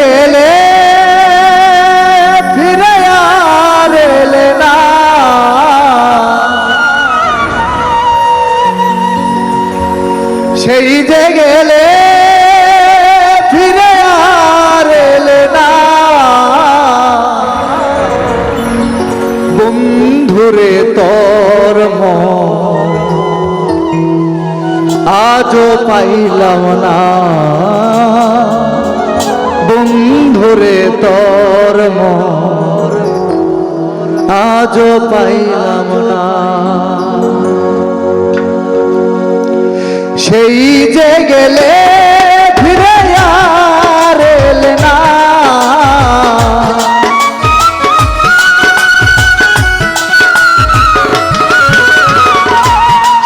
গেলে ফিরে এলে না। সেই যে গেলে ফিরে আর এলে না। বন্ধুরে তোর আজও পাইলাম না। বন্ধুরে তোর মন, আজও পাইলাম না। সেই যে গেলে ফিরে আর না।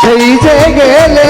সেই যে গেলে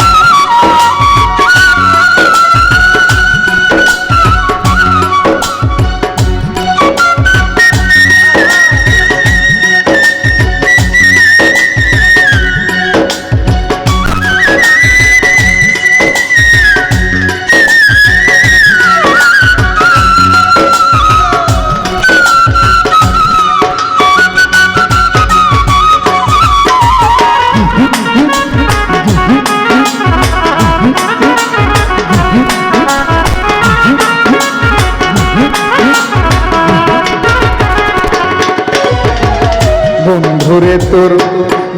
বন্ধুরে তোর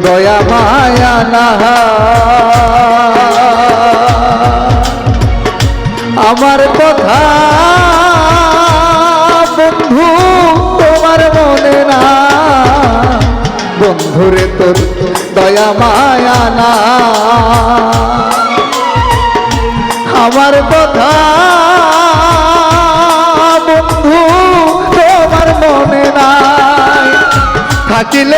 দয়া মায়া না আমার কথা বন্ধু, তোমার মনে না। বন্ধুরে তোর দয়া মায়া না। আমার কথা বন্ধু, তোমার মনে না থাকিলে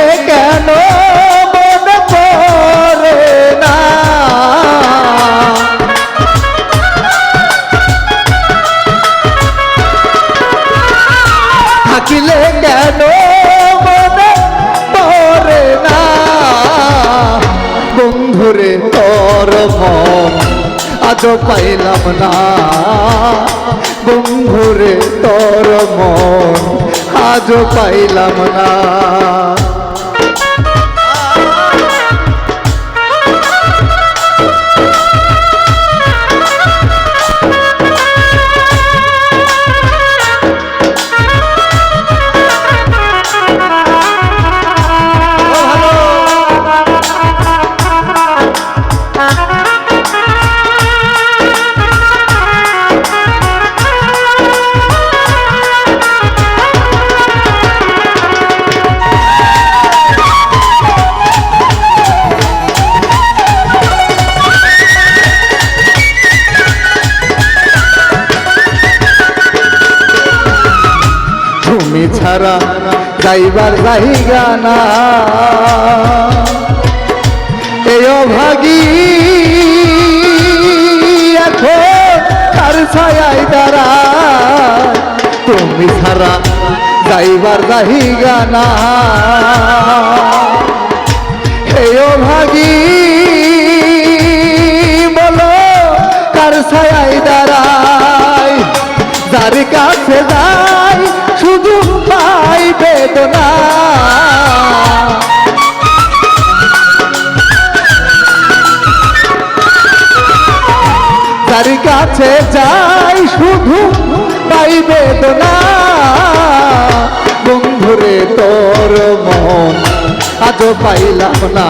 কেন মনে পড়ে না? বন্ধুরে, তোর মন আজ পাইলাম না। বন্ধুরে, তোর মন আজ পাইলাম না। ছাড়া যাইবার জায়গা না। এই অভাগী এখন কার ছায় দ্বারা তুমি ছাড়া যাইবার জায়গা না। এই অভাগী বলো কার ছায় দাঁড়ায় যার কাছে পাই বেদনা যার কাছে যাই শুধু পাই বেদনা। বন্ধুরে, তোর মন আজ পাইলাম না।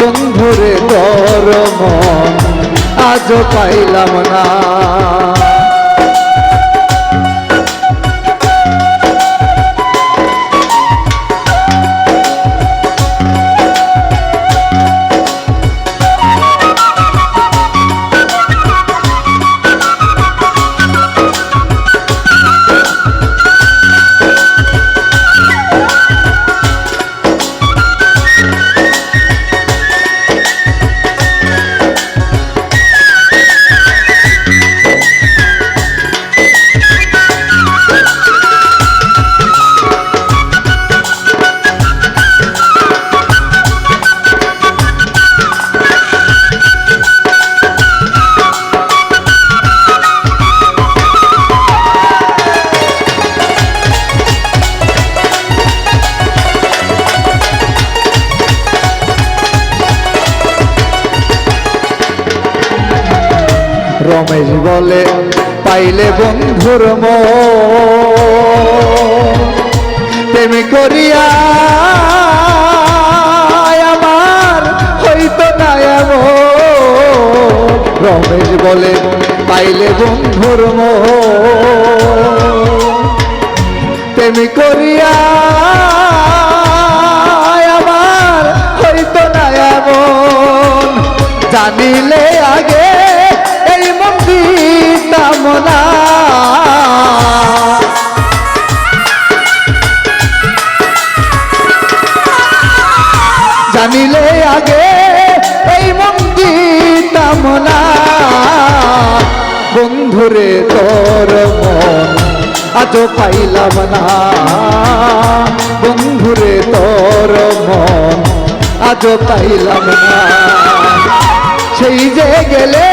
বন্ধুরে, তোর মন আজ পাইলাম না। বলে পাইলে বন্ধুর প্রেমে করিয়া আমার হইতো না রমেশ বলে, পাইলে বন্ধুর প্রেমে করিয়া আমার হইতো না জানিলে আজও পাইলাম না। বন্ধুরে, তোর মন আজও পাইলাম না। সেই যে গেলে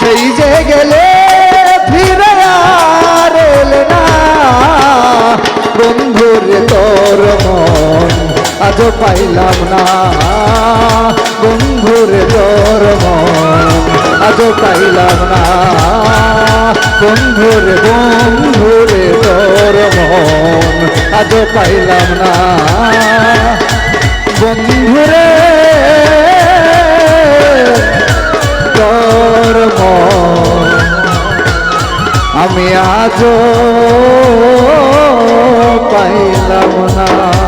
সেই যে গেলে আজও পাইলাম না। বন্ধুরে তোর আজও পাইলাম না। বন্ধুরে বন্ধুরে তোর আজও পাইলাম না। বন্ধুরে, তোর আমি আজও পাইলাম না।